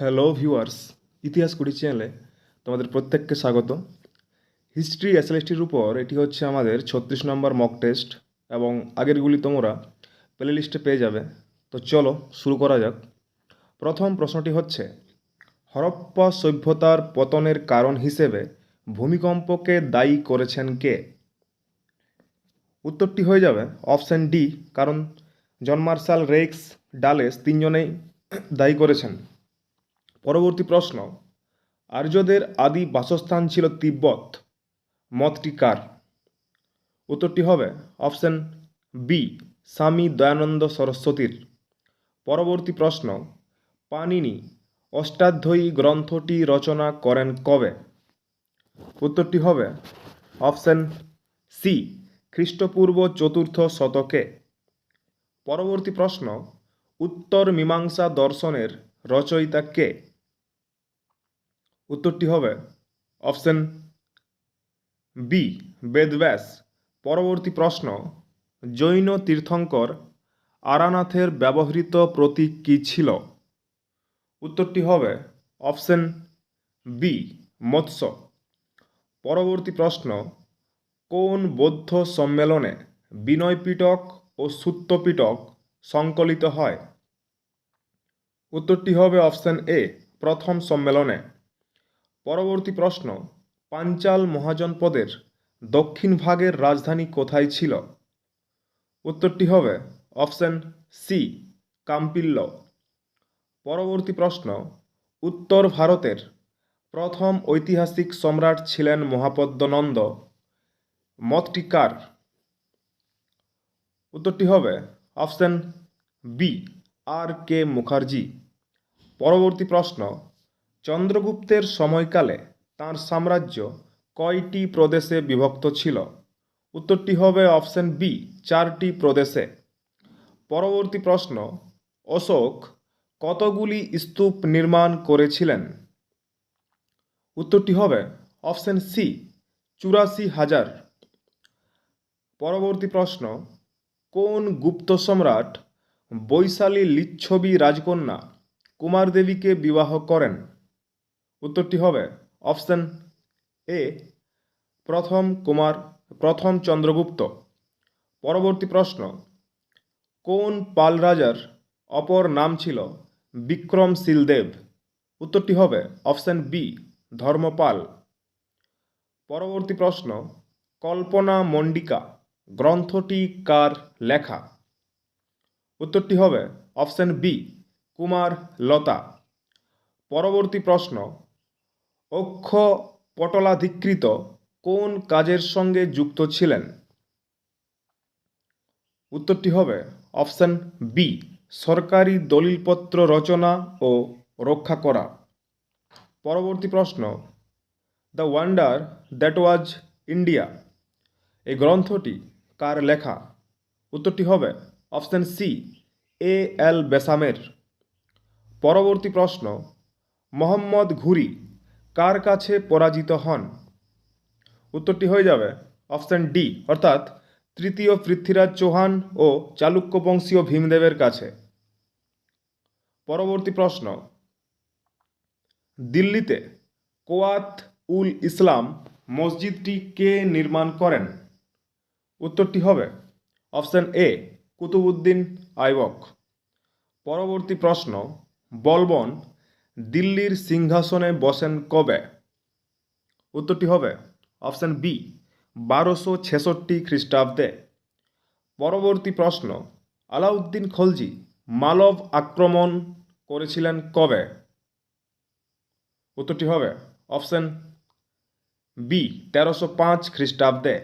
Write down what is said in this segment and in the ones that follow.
Hello viewers ইতিহাস কুড়ি চ্যানেলে তোমাদের প্রত্যেককে স্বাগত। হিস্ট্রি এসএলএসটির উপর এটি হচ্ছে আমাদের ছত্রিশ নম্বর মক টেস্ট এবং আগেরগুলি তোমরা প্লে লিস্টে পেয়ে যাবে। তো চলো শুরু করা যাক। প্রথম প্রশ্নটি হচ্ছে, হরপ্পা সভ্যতার পতনের কারণ হিসেবে ভূমিকম্পকে দায়ী করেছেন কে? উত্তরটি হয়ে যাবে অপশান ডি, কারণ জন মার্শাল রেক্স ডালেস তিনজনেই দায়ী করেছেন। পরবর্তী প্রশ্ন, আর্যদের আদি বাসস্থান ছিল তিব্বত, মতটি কার? উত্তরটি হবে অপশন বি, স্বামী দয়ানন্দ সরস্বতীর। পরবর্তী প্রশ্ন পানিনি অষ্টাধ্যায়ী গ্রন্থটি রচনা করেন কবে? উত্তরটি হবে অপশন সি, খ্রিস্টপূর্ব চতুর্থ শতকে। পরবর্তী প্রশ্ন, উত্তর মীমাংসা দর্শনের রচয়িতা কে? উত্তরটি হবে অপশন বি বেদব্যাস পরবর্তী প্রশ্ন, জৈন তীর্থঙ্কর আরানাথের ব্যবহৃত প্রতীক কী ছিল? উত্তরটি হবে অপশন বি, মৎস্য। পরবর্তী প্রশ্ন, কোন বৌদ্ধ সম্মেলনে বিনয় পিটক ও সুত্ত পিটক সংকলিত হয়? উত্তরটি হবে অপশন এ, প্রথম সম্মেলনে। পরবর্তী প্রশ্ন, পাঞ্চাল মহাজনপদের দক্ষিণ ভাগের রাজধানী কোথায় ছিল? উত্তরটি হবে অপশন সি কাম্পিল্ল পরবর্তী প্রশ্ন, উত্তর ভারতের প্রথম ঐতিহাসিক সম্রাট ছিলেন মহাপদ্মনন্দ। মতটি কার? উত্তরটি হবে option B R K Mukherjee. পরবর্তী প্রশ্ন চন্দ্রগুপ্তের সময়কালে তাঁর সাম্রাজ্য কয়টি প্রদেশে বিভক্ত ছিল? উত্তরটি হবে অপশন বি, চারটি প্রদেশে। পরবর্তী প্রশ্ন, অশোক কতগুলি স্তূপ নির্মাণ করেছিলেন? উত্তরটি হবে অপশন সি, চুরাশি হাজার। পরবর্তী প্রশ্ন, কোন গুপ্ত সম্রাট বৈশালী লিচ্ছবি রাজকন্যা কুমার দেবীকে বিবাহ করেন? উত্তরটি হবে অপশন এ, প্রথম কুমার, প্রথম চন্দ্রগুপ্ত। পরবর্তী প্রশ্ন, কোন পাল রাজার অপর নাম ছিল বিক্রমশীল দেব উত্তরটি হবে অপশান বি, ধর্মপাল। পরবর্তী প্রশ্ন, কল্পনা মণ্ডিকা, গ্রন্থটি কার লেখা? উত্তরটি হবে অপশান বি, কুমার লতা। পরবর্তী প্রশ্ন অক্ষ পটলাধিকৃত কোন কাজের সঙ্গে যুক্ত ছিলেন? উত্তরটি হবে অপশন বি সরকারি দলিলপত্র রচনা ও রক্ষা করা। পরবর্তী প্রশ্ন, the wonder that was India এই গ্রন্থটি কার লেখা? উত্তরটি হবে অপশন সি এ এল বেসামের। পরবর্তী প্রশ্ন, মোহাম্মদ ঘুরি কার কাছে পরাজিত হন? উত্তরটি হয়ে যাবে অপশন ডি, অর্থাৎ তৃতীয় পৃথ্বীরাজ চৌহান ও চালুক্য বংশীয় ভীমদেবের কাছে। পরবর্তী প্রশ্ন। দিল্লিতে কোয়াত উল ইসলাম মসজিদটি কে নির্মাণ করেন? উত্তরটি হবে অপশন এ কুতুবুদ্দিন আইবক। পরবর্তী প্রশ্ন, বলবন দিল্লির সিংহাসনে বসেন কবে? উত্তরটি হবে অপশান বি, বারোশো ছেষট্টি খ্রিস্টাব্দে। পরবর্তী প্রশ্ন, আলাউদ্দিন খলজি মালব আক্রমণ করেছিলেন কবে? উত্তরটি হবে অপশান বি, তেরোশো পাঁচ খ্রিস্টাব্দে।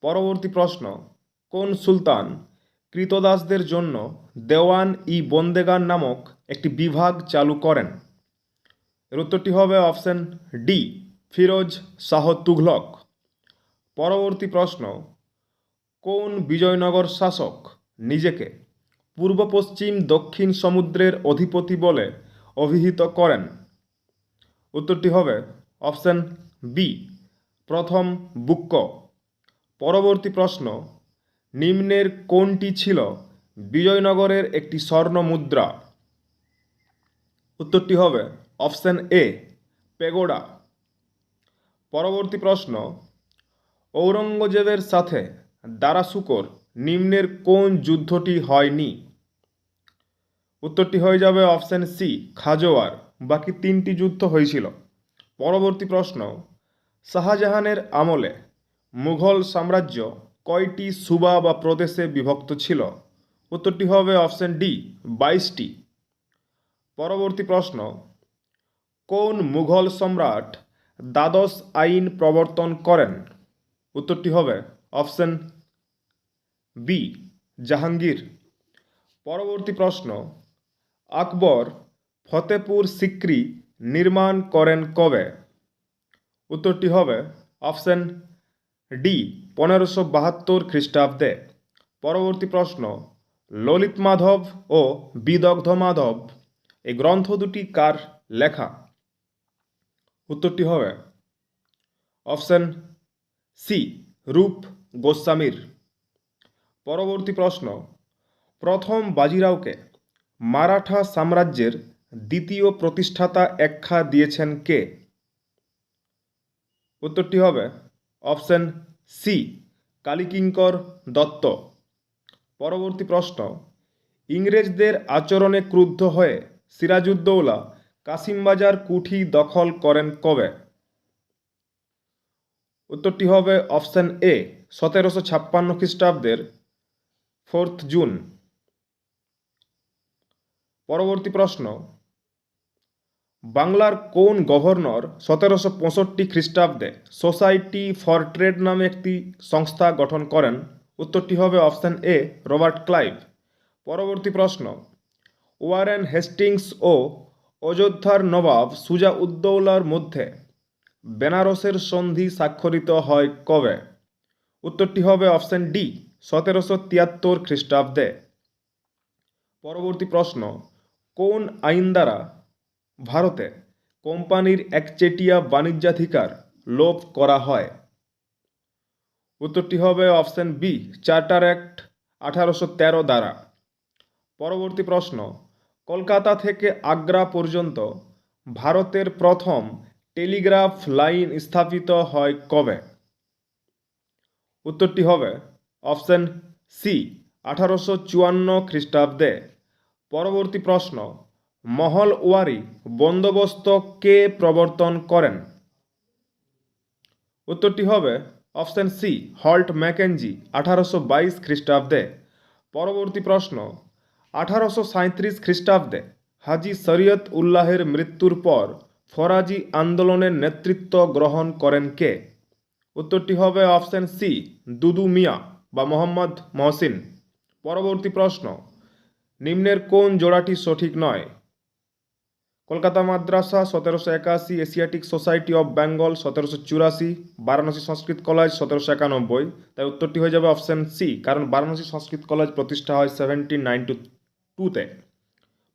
পরবর্তী প্রশ্ন, কোন সুলতান কৃতদাসদের জন্য দেওয়ান ই বন্দেগান নামক একটি বিভাগ চালু করেন। এর উত্তরটি হবে অপশন ডি, ফিরোজ শাহ তুঘলক। পরবর্তী প্রশ্ন, কোন বিজয়নগর শাসক নিজেকে পূর্ব পশ্চিম দক্ষিণ সমুদ্রের অধিপতি বলে অভিহিত করেন? উত্তরটি হবে অপশন বি, প্রথম বুক্ক। পরবর্তী প্রশ্ন, নিম্নের কোনটি ছিল বিজয়নগরের একটি স্বর্ণ মুদ্রা? উত্তরটি হবে অপশান এ, পেগোডা। পরবর্তী প্রশ্ন, ঔরঙ্গজেবের সাথে দারাসুকোর নিম্নের কোন যুদ্ধটি হয়নি? উত্তরটি হয়ে যাবে অপশান সি, খাজোয়ার। বাকি তিনটি যুদ্ধ হয়েছিল। পরবর্তী প্রশ্ন, শাহজাহানের আমলে মুঘল সাম্রাজ্য কয়টি সুবা বা প্রদেশে বিভক্ত ছিল? উত্তরটি হবে অপশন ডি, বাইশটি। পরবর্তী প্রশ্ন, কোন মুঘল সম্রাট দ্বাদশ আইন প্রবর্তন করেন? উত্তরটি হবে অপশন বি জাহাঙ্গীর। পরবর্তী প্রশ্ন, আকবর ফতেপুর সিক্রি নির্মাণ করেন কবে? উত্তরটি হবে অপশন ডি পনেরোশো বাহাত্তর খ্রিস্টাব্দে। পরবর্তী প্রশ্ন, ললিত মাধব ও বিদগ্ধ মাধব এই গ্রন্থ দুটি কার লেখা? উত্তরটি হবে অপশন সি, রূপ গোস্বামীর। পরবর্তী প্রশ্ন, প্রথম বাজিরাওকে মারাঠা সাম্রাজ্যের দ্বিতীয় প্রতিষ্ঠাতা একখা দিয়েছেন কে? উত্তরটি হবে অপশন সি, কালিকিঙ্কর দত্ত। পরবর্তী প্রশ্ন, ইংরেজদের আচরণে ক্রুদ্ধ হয়ে সিরাজউদ্দৌলা, কাসিমবাজার কুঠি দখল করেন কবে? উত্তরটি হবে অপশান এ, সতেরোশো ছাপ্পান্ন খ্রিস্টাব্দের ফোর্থ জুন। পরবর্তী প্রশ্ন, বাংলার কোন গভর্নর সতেরোশো পঁয়ষট্টি খ্রিস্টাব্দে সোসাইটি ফর ট্রেড নামে একটি সংস্থা গঠন করেন? উত্তরটি হবে অপশান এ, রবার্ট ক্লাইভ। পরবর্তী প্রশ্ন ওয়ারেন হেস্টিংস ও অযোধ্যার নবাব সুজা উদ্দৌলার মধ্যে বেনারসের সন্ধি স্বাক্ষরিত হয় কবে? উত্তরটি হবে অপশন ডি, সতেরোশো তিয়াত্তর খ্রিস্টাব্দে। পরবর্তী প্রশ্ন, কোন আইন দ্বারা ভারতে কোম্পানির একচেটিয়া বাণিজ্যাধিকার লোপ করা হয়? উত্তরটি হবে অপশন বি, চার্টার অ্যাক্ট আঠারোশো তেরো দ্বারা। পরবর্তী প্রশ্ন কলকাতা থেকে আগ্রা পর্যন্ত ভারতের প্রথম টেলিগ্রাফ লাইন স্থাপিত হয় কবে? উত্তরটি হবে অপশন সি, আঠারোশো চুয়ান্ন খ্রিস্টাব্দে। পরবর্তী প্রশ্ন, মহল ওয়ারি বন্দোবস্ত কে প্রবর্তন করেন? উত্তরটি হবে অপশন সি, হল্ট ম্যাকেনজি, আঠারোশো বাইশ খ্রিস্টাব্দে। পরবর্তী প্রশ্ন আঠারোশো সাঁত্রিশ খ্রিস্টাব্দে হাজি শরিয়ত উল্লাহের মৃত্যুর পর ফরাজি আন্দোলনের নেতৃত্ব গ্রহণ করেন কে? উত্তরটি হবে অপশন সি, দুদু মিয়া বা মোহাম্মদ মহসিন। পরবর্তী প্রশ্ন, নিম্নের কোন জোড়াটি সঠিক নয়? কলকাতা মাদ্রাসা, সতেরোশো একাশি, এশিয়াটিক সোসাইটি অফ বেঙ্গল, সতেরোশো চুরাশি, বারাণসী সংস্কৃত কলেজ, সতেরোশো একানব্বই। তাই উত্তরটি হয়ে যাবে অপশন সি, কারণ বারাণসী সংস্কৃত কলেজ প্রতিষ্ঠা হয় সেভেন্টিন নাইন টু টুতে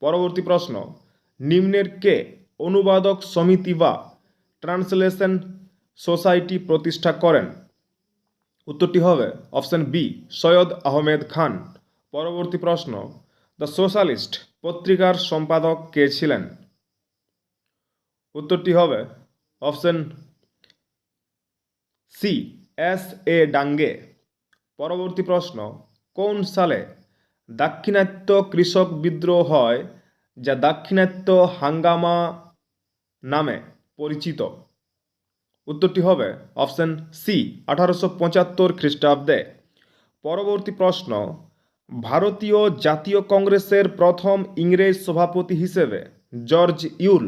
পরবর্তী প্রশ্ন, নিম্নের কে অনুবাদক সমিতি বা ট্রান্সলেশন সোসাইটি প্রতিষ্ঠা করেন? উত্তরটি হবে অপশন বি, সৈয়দ আহমেদ খান। পরবর্তী প্রশ্ন, দ্য সোশ্যালিস্ট পত্রিকার সম্পাদক কে ছিলেন? উত্তরটি হবে option C, S A Dange. পরবর্তী প্রশ্ন, কোন সালে দাক্ষিণাত্য কৃষক বিদ্রোহ হয়, যা দাক্ষিণাত্য হাঙ্গামা নামে পরিচিত। উত্তরটি হবে অপশন সি, আঠারোশো পঁচাত্তর খ্রিস্টাব্দে। পরবর্তী প্রশ্ন, ভারতীয় জাতীয় কংগ্রেসের প্রথম ইংরেজ সভাপতি হিসেবে জর্জ ইউল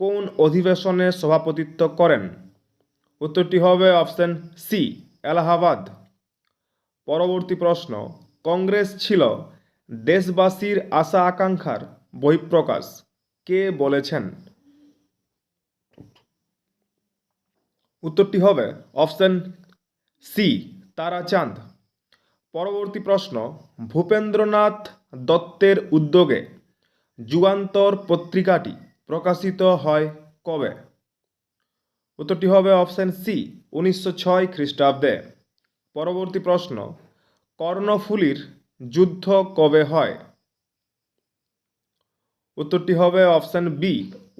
কোন অধিবেশনে সভাপতিত্ব করেন? উত্তরটি হবে অপশন সি, এলাহাবাদ। পরবর্তী প্রশ্ন কংগ্রেস ছিল। দেশবাসীর আশা আকাঙ্ক্ষার বহিঃপ্রকাশ। কে বলেছেন? উত্তরটি হবে অপশন সি, তারাচাঁদ। পরবর্তী প্রশ্ন, ভূপেন্দ্রনাথ দত্তের উদ্যোগে যুগান্তর পত্রিকাটি প্রকাশিত হয় কবে? উত্তরটি হবে অপশন সি, উনিশশো ছয় খ্রিস্টাব্দে। পরবর্তী প্রশ্ন কর্ণফুলীর যুদ্ধ কবে হয়? উত্তরটি হবে অপশান বি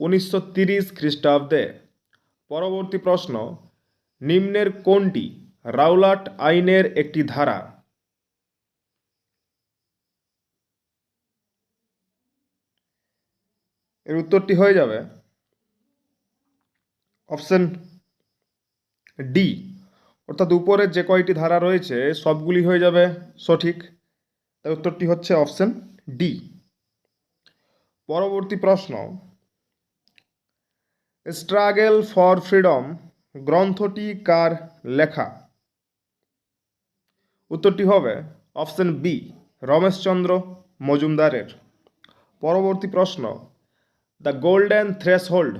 উনিশশো তিরিশ খ্রিস্টাব্দে। পরবর্তী প্রশ্ন, নিম্নের কোনটি রাউলাট আইনের একটি ধারা? এর উত্তরটি হয়ে যাবে অপশন ডি অর্থাৎ উপরের যে কয়টি ধারা রয়েছে, সবগুলি হয়ে যাবে সঠিক। তাই উত্তরটি হচ্ছে অপশন ডি। পরবর্তী প্রশ্ন। স্ট্রাগেল ফর ফ্রিডম গ্রন্থটি কার লেখা? উত্তরটি হবে অপশন বি, রমেশচন্দ্র মজুমদারের। পরবর্তী প্রশ্ন, দ্য গোল্ডেন থ্রেশহোল্ড,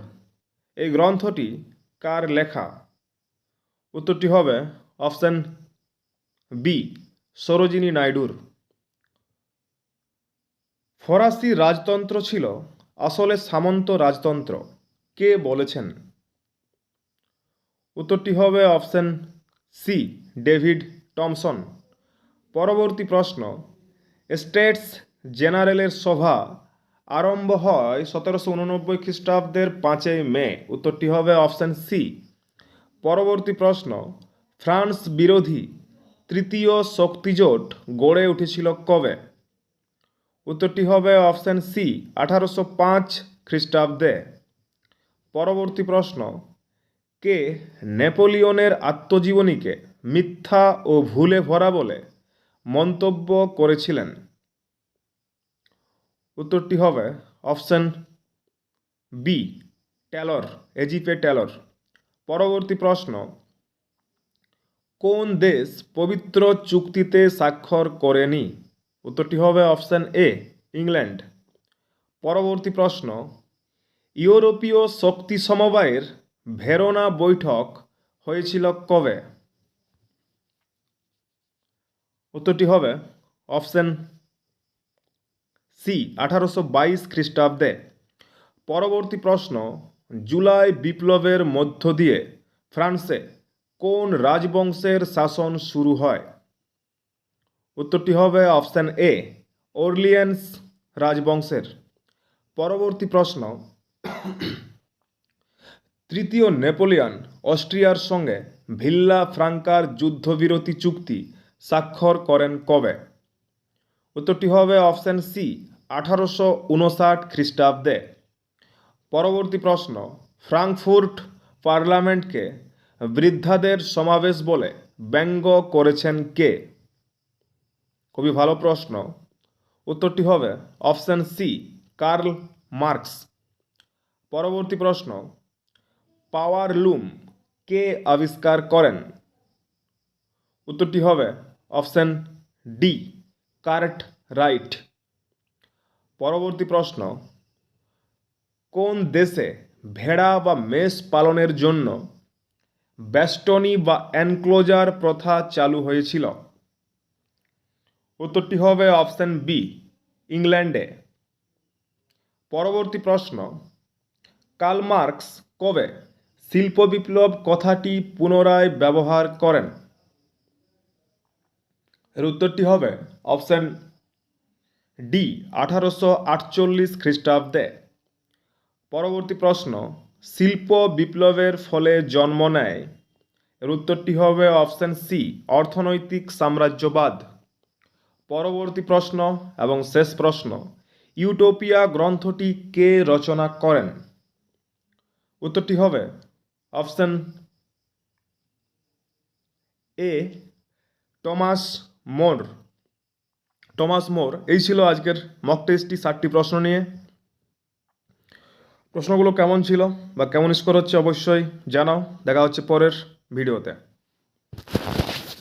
এই গ্রন্থটি কার লেখা? উত্তরটি হবে অপশন বি, সরোজিনী নাইডুর। ফরাসি রাজতন্ত্র ছিল আসলে সামন্ত রাজতন্ত্র। কে বলেছেন? উত্তরটি হবে অপশন সি, ডেভিড টমসন। পরবর্তী প্রশ্ন, স্টেটস জেনারেলের সভা আরম্ভ হয় সতেরোশো উননব্বই খ্রিস্টাব্দের পাঁচই মে। উত্তরটি হবে অপশন সি পরবর্তী প্রশ্ন, ফ্রান্স বিরোধী তৃতীয় শক্তিজোট গড়ে উঠেছিল কবে? উত্তরটি হবে অপশন সি, আঠারোশো পাঁচ খ্রিস্টাব্দে। পরবর্তী প্রশ্ন, কে নেপোলিয়নের আত্মজীবনীকে মিথ্যা ও ভুলে ভরা বলে মন্তব্য করেছিলেন? উত্তরটি হবে অপশান বি ট্যালর এজিপে ট্যালর পরবর্তী প্রশ্ন। কোন দেশ পবিত্র চুক্তিতে স্বাক্ষর করেনি? উত্তরটি হবে অপশান এ, ইংল্যান্ড। পরবর্তী প্রশ্ন, ইউরোপীয় শক্তি সমবায়ের ভেরোনা বৈঠক হয়েছিল কবে? উত্তরটি হবে অপশান সি, আঠারোশো বাইশ খ্রিস্টাব্দে। পরবর্তী প্রশ্ন জুলাই বিপ্লবের মধ্য দিয়ে ফ্রান্সে কোন রাজবংশের শাসন শুরু হয়? উত্তরটি হবে অপশান এ ওরলিয়েন্স রাজবংশের। পরবর্তী প্রশ্ন, তৃতীয় নেপোলিয়ন অস্ট্রিয়ার সঙ্গে ভিল্লা ফ্রাঙ্কার যুদ্ধবিরতি চুক্তি স্বাক্ষর করেন কবে? উত্তরটি হবে অপশান সি, আঠারোশো উনষাট খ্রিস্টাব্দে। পরবর্তী প্রশ্ন, ফ্রাঙ্কফুর্ট পার্লামেন্টকে বৃদ্ধাদের সমাবেশ বলে ব্যঙ্গ করেছেন কে? খুবই ভালো প্রশ্ন। উত্তরটি হবে অপশান সি, কার্ল মার্কস। পরবর্তী প্রশ্ন, পাওয়ার লুম কে আবিষ্কার করেন? উত্তরটি হবে অপশান ডি, কার্ট রাইট। পরবর্তী প্রশ্ন কোন দেশে ভেড়া বা মেষ পালনের জন্য ব্যাস্টনি বা এনক্লোজার প্রথা চালু হয়েছিল? উত্তরটি হবে অপশান বি, ইংল্যান্ডে। পরবর্তী প্রশ্ন, কার্ল মার্কস কবে শিল্প বিপ্লব কথাটি পুনরায় ব্যবহার করেন? এর উত্তরটি হবে অপশান ডি, আঠারোশো আটচল্লিশ খ্রিস্টাব্দে। পরবর্তী প্রশ্ন, শিল্প বিপ্লবের ফলে জন্ম নেয়। এর উত্তরটি হবে অপশান সি অর্থনৈতিক সাম্রাজ্যবাদ। পরবর্তী প্রশ্ন এবং শেষ প্রশ্ন, ইউটোপিয়া গ্রন্থটি কে রচনা করেন? উত্তরটি হবে option A Thomas More. Thomas More, এই ছিল আজকের মক টেস্টটি ষাটটি প্রশ্ন নিয়ে। প্রশ্নগুলো কেমন ছিল বা কেমন স্কোর হচ্ছে অবশ্যই জানাও। দেখা হচ্ছে পরের ভিডিওতে।